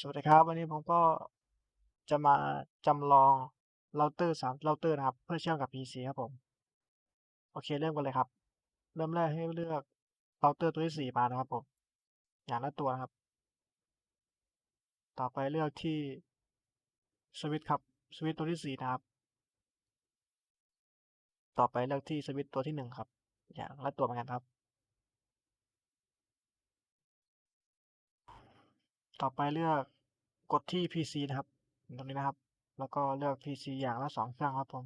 สวัสดีครับ วันนี้ผมก็จะมาจำลองเราเตอร์สามเราเตอร์นะครับ เพื่อเชื่อมกับ PC ครับผม โอเคเริ่มกันเลยครับ เริ่มแรกให้เลือกเราเตอร์ตัวที่สี่มานะครับผม อย่างละตัวนะครับ ต่อไปเลือกที่สวิตช์ครับสวิตช์ตัวที่สี่นะครับ ต่อไปเลือกที่สวิตช์ตัวที่หนึ่งครับ อย่างละตัวเหมือนกันครับ ต่อไปเลือกกดที่ PC นะครับ ตรงนี้นะครับ แล้วก็เลือก PC อย่างละสองเครื่องครับผม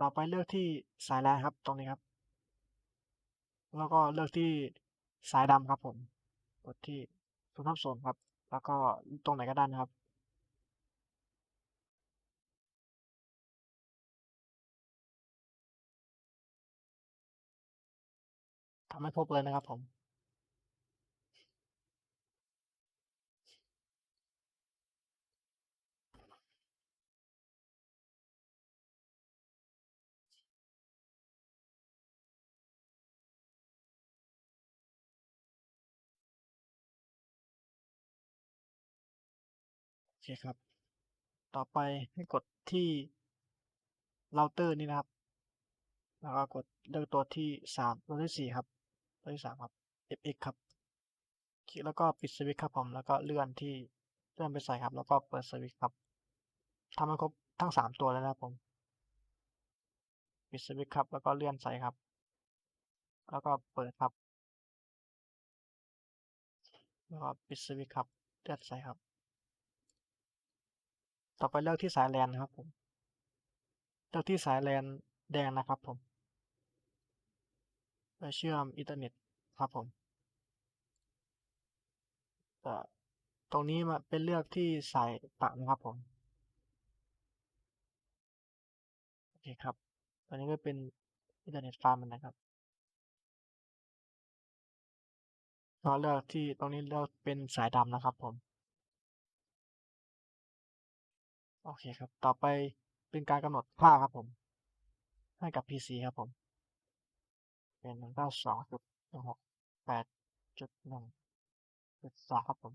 ต่อไปเลือกที่สายแลนครับตรงนี้ครับ แล้วก็เลือกที่สายดำครับผม กดที่ศูนย์ทับศูนย์ครับ แล้วก็ตรงไหนก็ได้นะครับ ทำให้ครบเลยนะครับผมโอเคครับ ต่อไปให้กดที่เราเตอร์นี่นะครับ แล้วก็กดเลือกตัวที่สามตัวที่สี่ครับ ตัวที่สามครับ fx ครับ คลิกแล้วก็ปิดสวิตช์ครับผมแล้วก็เลื่อนที่เลื่อนไปใส่ครับ แล้วก็เปิดสวิตช์ครับทำให้ครบทั้งสามตัวแล้วนะครับผมปิดสวิตช์ครับ แล้วก็เลื่อนใส่ครับ แล้วก็เปิดครับแล้วก็ปิดสวิตช์ครับเลื่อนใส่ครับ ต่อไปเลือกที่สายแลนนะครับผม เลือกที่สายแลนแดงนะครับผม ไปเชื่อมอินเทอร์เน็ตครับผมตรงนี้มาเป็นเลือกที่สายปะนะครับผมโอเคครับตอนนี้ก็เป็นอินเทอร์เน็ตฟาร์มนะครับก็เลือกที่ตรงนี้เลือกเป็นสายดำนะครับผม โอเคครับ ต่อไปเป็นการกำหนดค่าครับผม ให้กับ PC ครับผม เป็นหนึ่งเก้าสองจุดหนึ่งหกแปดจุดหนึ่งจุดสองครับผม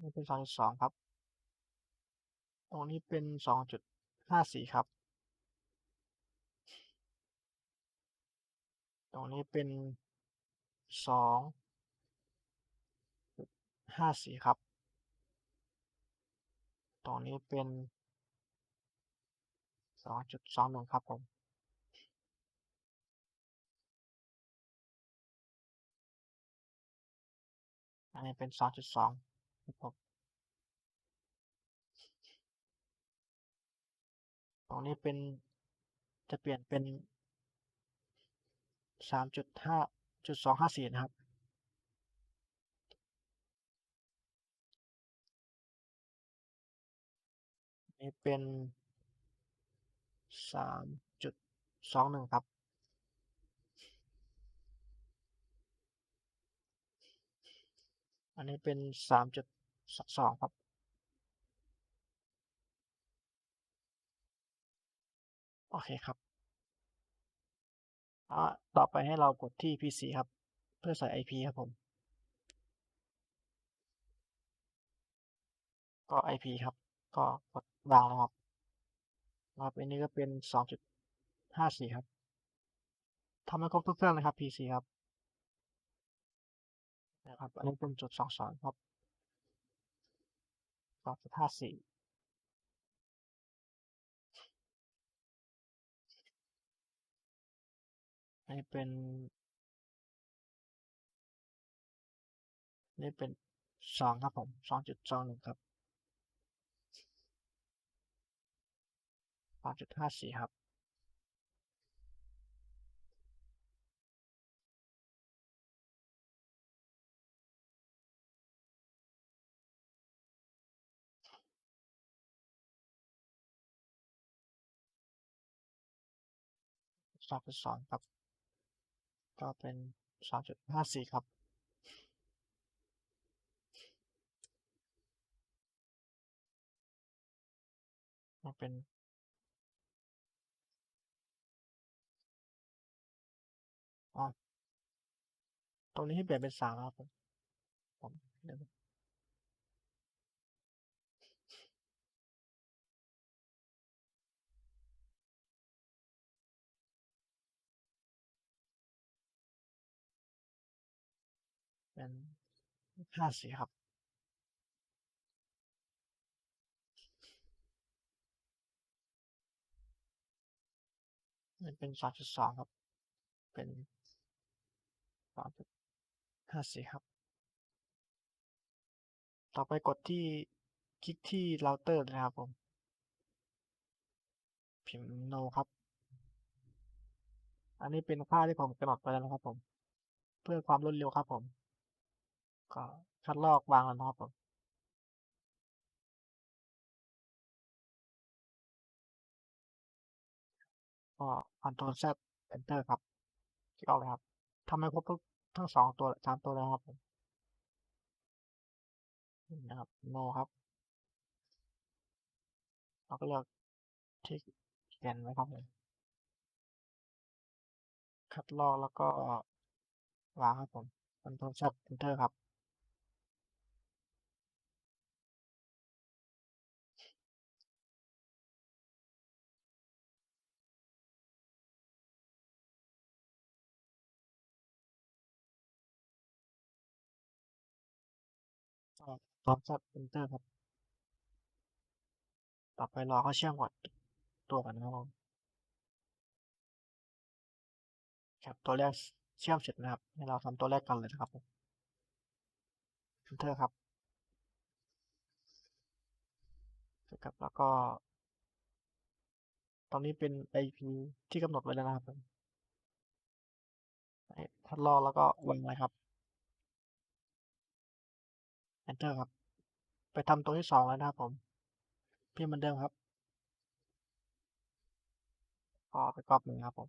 นี่เป็นสองจุดสองครับ ตรงนี้เป็นสองจุดห้าสี่ครับ ตรงนี้เป็นสองจุดห้าสี่ครับ ตรงนี้เป็น สองจุดสองหนึ่งครับผมอันนี้เป็นสองจุดสองครับผมตรงนี้เป็นจะเปลี่ยนเป็นสามจุดห้าจุดสองห้าสี่นะครับนี่เป็น สามจุดสองหนึ่งครับอันนี้เป็นสามจุดสองครับ โอเคครับอ่าต่อไปให้เรากดที่ PC ครับ เพื่อใส่ IP ครับผม ก็ IP ครับ ก็กดวางนะครับ ครับอันนี้ก็เป็นสองจุดห้าสี่ครับทำให้ครบทุกเครื่องนะครับ PC ครับนะครับ อันนี้เป็นจุดสองสองครับสองจุดห้าสี่อันนี้เป็น นี่เป็นสองครับผมสองจุดสองหนึ่งครับ สองจุดห้าสี่ครับสองจุดสองครับ ก็เป็นสองจุดห้าสี่ครับมันเป็น ตรงนี้ให้เปลี่ยนเป็นสามครับผมเป็นห้าสีครับเป็นสามจุดสองครับ เป็นสามจุด 3.54ครับ ต่อไปกดที่คลิกที่เราเตอร์นะครับผม พิมพ์ no ครับ อันนี้เป็นค่าที่ผมกำหนดไว้แล้วนะครับผม เพื่อความรวดเร็วครับผม ก็คัดลอกวางแล้วนะครับผมก็ Ctrl Z Enter ครับคลิกออกเลยครับทำให้ครบทุก ทั้งสองตัวสามตัวเลยนะครับผมนะครับ no ครับ เราก็เลือกที่เขียนไว้ครับผมคัดลอกแล้วก็วางครับผม Ctrl Z Enter ครับ ก็ Ctrl Z Enter ครับ ต่อไปรอเขาเชื่อมกับตัวก่อนนะครับผมครับตัวแรกเชื่อมเสร็จนะครับ ให้เราทำตัวแรกก่อนเลยนะครับผม Enter ครับเสร็จครับแล้วก็ตรงนี้เป็น IP ที่กำหนดไว้แล้วนะครับผมให้คัดลอกแล้วก็วางไว้ครับ Enter ครับ ไปทำตัวที่2แล้วนะครับผมพิมพ์เหมือนเดิมครับก็ไปก๊อบเลยครับผม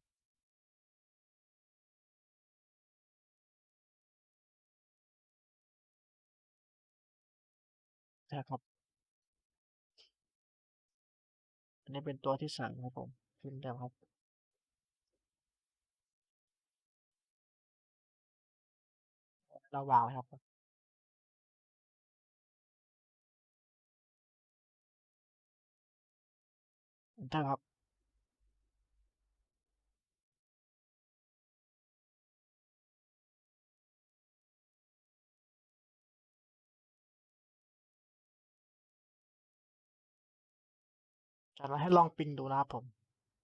ใช่ครับอันนี้เป็นตัวที่3ครับผมพิมพ์เดิมครับเราวางครับ ผม Enter ครับจากนั้นให้ลองปิงดูนะครับผม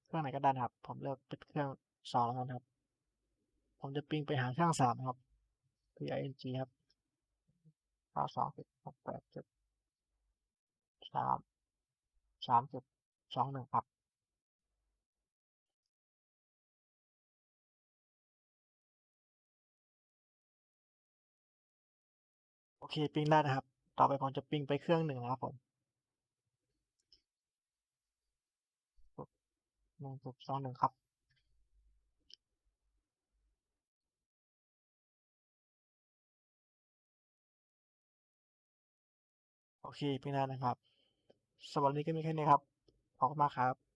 เครื่องไหนก็ได้นะครับ ผมเลือกเป็นเครื่อง2แล้วกันครับ ผมจะปิงไปหาเครื่อง3นะครับ PING ครับ 9206873 3021ครับโอเคปิ้งได้นะครับ ต่อไปผมจะปิ้งไปเครื่อง1นะครับผมปึ๊บ1021ครับโอเคปิงได้นะครับสำหรับวันนี้ก็มีแค่นี้ครับ ขอบคุณมากครับ